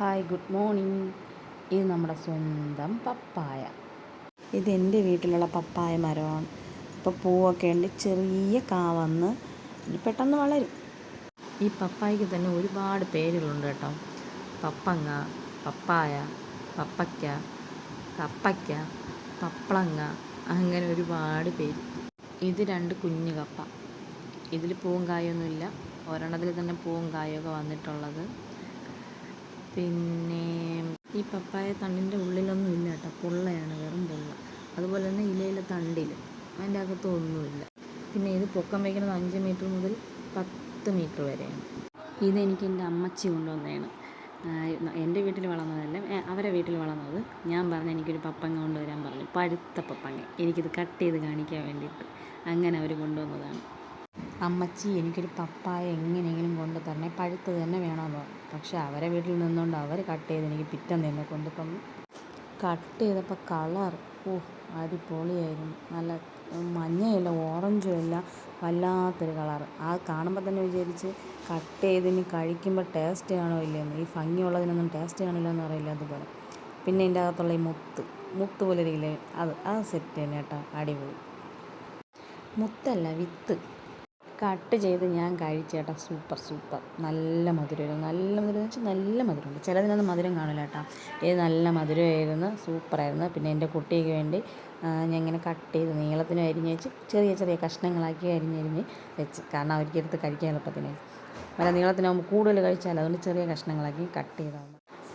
Hi good morning. ഇത് നമ്മുടെ സ്വന്തം പപ്പായ. ഇത് എന്റെ വീട്ടിലുള്ള പപ്പായ മരമാണ്. ഇപ്പോൾ പൂവൊക്കെ ഉണ്ട്. ചെറിയ കാവന്ന് ഇനി പെട്ടെന്ന് വളരും. ഈ പപ്പായക്ക് തന്നെ ഒരുപാട് പേരുകളുണ്ട് കേട്ടോ. പപ്പങ്ങ പപ്പായ പപ്പയ്ക്ക കപ്പയ്ക്ക പപ്പളങ്ങ അങ്ങനെ ഒരുപാട് പേര്. ഇത് രണ്ട് കുഞ്ഞു കപ്പ. ഇതിൽ പൂവും കായൊന്നുമില്ല. ഒരെണ്ണത്തിൽ തന്നെ പൂവും കായൊക്കെ വന്നിട്ടുള്ളത്. പിന്നെ ഈ പപ്പായ തണ്ടിന്റെ ഉള്ളിലൊന്നും ഇല്ല കേട്ടോ. പൊള്ളയാണ് വെറും പൊള്ള. അതുപോലെ തന്നെ ഇലയിലെ തണ്ടിൽ അതിന്റെ അകത്തും ഒന്നുമില്ല. പിന്നെ ഇത് പൊക്കം വയ്ക്കുന്നത് അഞ്ച് മീറ്റർ മുതൽ പത്ത് മീറ്റർ വരെയാണ്. ഇതെനിക്ക് എന്റെ അമ്മച്ചി കൊണ്ടുവന്നതാണ്. എന്റെ വീട്ടിൽ വളർന്നതല്ല അവരെ വീട്ടിൽ വളർന്നത്. ഞാൻ പറഞ്ഞു എനിക്കൊരു പപ്പങ്ങ കൊണ്ടുവരാൻ പറഞ്ഞു. പഴുത്ത പപ്പങ്ങ. എനിക്കിത് കട്ട് ചെയ്ത് കാണിക്കാൻ വേണ്ടിയിട്ട്. അങ്ങനെ അവർ കൊണ്ടുവന്നതാണ്. അമ്മച്ചി എനിക്കൊരു പപ്പായ എങ്ങനെയെങ്കിലും കൊണ്ട് തരണേ. പഴുത്തത് തന്നെ വേണമെന്ന് പറഞ്ഞു പക്ഷെ അവരെ വീട്ടിൽ നിന്നുകൊണ്ട് അവർ കട്ട് ചെയ്ത് എനിക്ക് പിറ്റം തന്നെ കൊണ്ട് തന്നു കട്ട് ചെയ്തപ്പോൾ കളർ ഓ അടിപൊളിയായിരുന്നു. നല്ല മഞ്ഞയല്ല ഓറഞ്ചും അല്ല വല്ലാത്തൊരു കളർ ആ കാണുമ്പോൾ തന്നെ വിചാരിച്ച് കട്ട് ചെയ്തിന് കഴിക്കുമ്പോൾ ടേസ്റ്റ് കാണോ ഇല്ലയെന്ന്. ഈ ഭംഗിയുള്ളതിനൊന്നും ടേസ്റ്റ് കാണില്ല എന്ന് പറയില്ല അതുപോലെ. പിന്നെ ഇതിന്റെ അകത്തുള്ള ഈ മുത്ത് മുത്ത് പോലെ ഇരിക്കില്ലേ? അത് അത് സെറ്റ് തന്നെ കേട്ടോ. അടിപൊളി. മുത്തല്ല വിത്ത്. കട്ട് ചെയ്ത് ഞാൻ കഴിച്ചു കേട്ടോ. Super super. നല്ല മധുരമായിരുന്നു. നല്ല മധുരം വെച്ചാൽ നല്ല മധുരമുണ്ട്. ചിലതിനൊന്നും മധുരം കാണില്ല കേട്ടോ. ഇത് നല്ല മധുരമായിരുന്നു. സൂപ്പറായിരുന്നു. പിന്നെ എന്റെ കുട്ടിക്ക് വേണ്ടി ഞാൻ ഇങ്ങനെ കട്ട് ചെയ്ത് നീളത്തിന് അരിഞ്ഞ് വെച്ച് ചെറിയ ചെറിയ കഷ്ണങ്ങളാക്കി അരിഞ്ഞരിഞ്ഞ് വെച്ച്. കാരണം അവർക്ക് എടുത്ത് കഴിക്കാൻ എളുപ്പത്തിന്. വല്ല നീളത്തിനാകുമ്പോൾ കൂടുതൽ കഴിച്ചാൽ അതുകൊണ്ട് ചെറിയ കഷ്ണങ്ങളാക്കി കട്ട് ചെയ്താൽ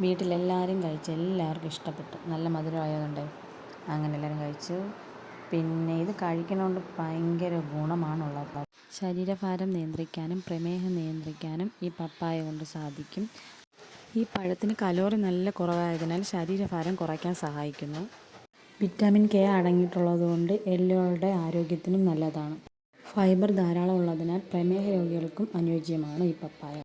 വീട്ടിലെല്ലാവരും കഴിച്ച് എല്ലാവർക്കും ഇഷ്ടപ്പെട്ടു. നല്ല മധുരമായതുകൊണ്ട് അങ്ങനെ എല്ലാവരും കഴിച്ചു. പിന്നെ ഇത് കഴിക്കണോണ്ട് ഭയങ്കര ഗുണമാണുള്ളത്. ശരീരഭാരം നിയന്ത്രിക്കാനും പ്രമേഹം നിയന്ത്രിക്കാനും ഈ പപ്പായ കൊണ്ട് സാധിക്കും. ഈ പഴത്തിന് കലോറി നല്ല കുറവായതിനാൽ ശരീരഭാരം കുറയ്ക്കാൻ സഹായിക്കുന്നു. വിറ്റാമിൻ കെ അടങ്ങിയിട്ടുള്ളത് കൊണ്ട് എല്ലുകളുടെ ആരോഗ്യത്തിനും നല്ലതാണ്. ഫൈബർ ധാരാളം ഉള്ളതിനാൽ പ്രമേഹ രോഗികൾക്കും അനുയോജ്യമാണ് ഈ പപ്പായ.